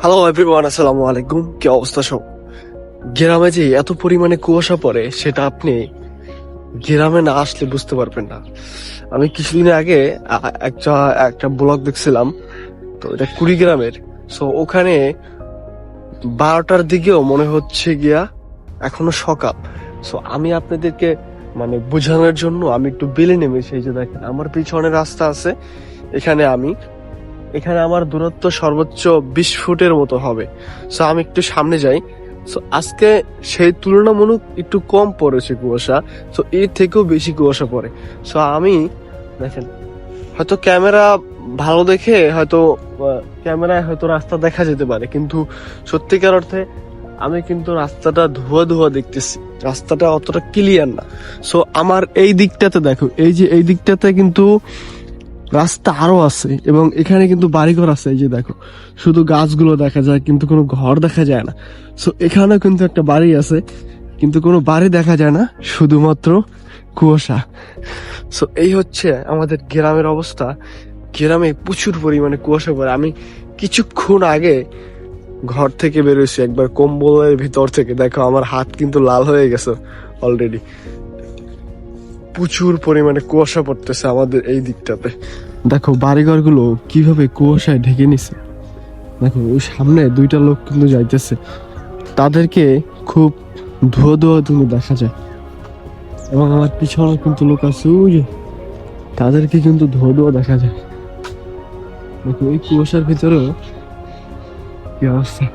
Hello everyone আসসালামু আলাইকুম। কি অবস্থা সব? গ্রামে যে এত পরিমাণে কুয়াশা পড়ে, সেটা আপনি গ্রামে না আসলে বুঝতে পারবেন না। আমি কিছুদিন আগে একটা একটা ব্লগ দেখছিলাম। তো এটা কুড়িগ্রামের। সো ওখানে বারোটার দিকেও মনে হচ্ছে গিয়া এখনও সকাল। সো আমি আপনাদেরকে মানে বোঝানোর জন্য আমি একটু বেলে নেমেছি। এই যে দেখেন, আমার পিছনে রাস্তা আছে। এখানে আমি এখানে আমার দূরত্ব সর্বোচ্চ বিশ ফুটের মতো হবে। সো আমি একটু সামনে যাই। সো আজকে সেই তুলনামূলক একটু কম পড়েছে কুয়াশা। সো এর থেকেও বেশি কুয়াশা পড়ে। সো আমি দেখেন, হয়তো ক্যামেরা ভালো দেখে হয়তো ক্যামেরায় হয়তো রাস্তা দেখা যেতে পারে। কিন্তু সত্যিকার অর্থে আমি কিন্তু রাস্তাটা ধোয়া ধোয়া দেখতেছি। রাস্তাটা অতটা ক্লিয়ার না। সো আমার এই দিকটাতে দেখো, এই যে এই দিকটাতে কিন্তু রাস্তা আরও আছে এবং এখানে কিন্তু বাড়িঘর আছে, এই যে দেখো। শুধু গাছগুলো দেখা যায়, কিন্তু কোনো ঘর দেখা যায় না। সো এখানেও কিন্তু একটা বাড়ি আছে, কিন্তু কোনো বাড়ি দেখা যায় না, শুধুমাত্র কুয়াশা। সো এই হচ্ছে আমাদের গ্রামের অবস্থা। গ্রামে প্রচুর পরিমাণে কুয়াশা পড়ে। আমি কিছুক্ষণ আগে ঘর থেকে বেরোইছি একবার কম্বলের ভিতর থেকে। দেখো, আমার হাত কিন্তু লাল হয়ে গেছে অলরেডি প্রচুর পরিমাণে কুয়াশা পড়তেছে আমাদের এই দিকটাতে। দেখো, বাড়িঘরগুলো কীভাবে কুয়াশায় ঢেকে নিছে। দেখো, ওই সামনে দুইটা লোক কিন্তু যাইতেছে। তাদেরকে খুব ধোয়া ধোয়া কিন্তু দেখা যায়। এবং আমার পিছনে কিন্তু লোক আছে, ওই যে, তাদেরকে কিন্তু ধোয়া ধোয়া দেখা যায়। দেখো, এই কুয়াশার ভিতরেও কি অবস্থা?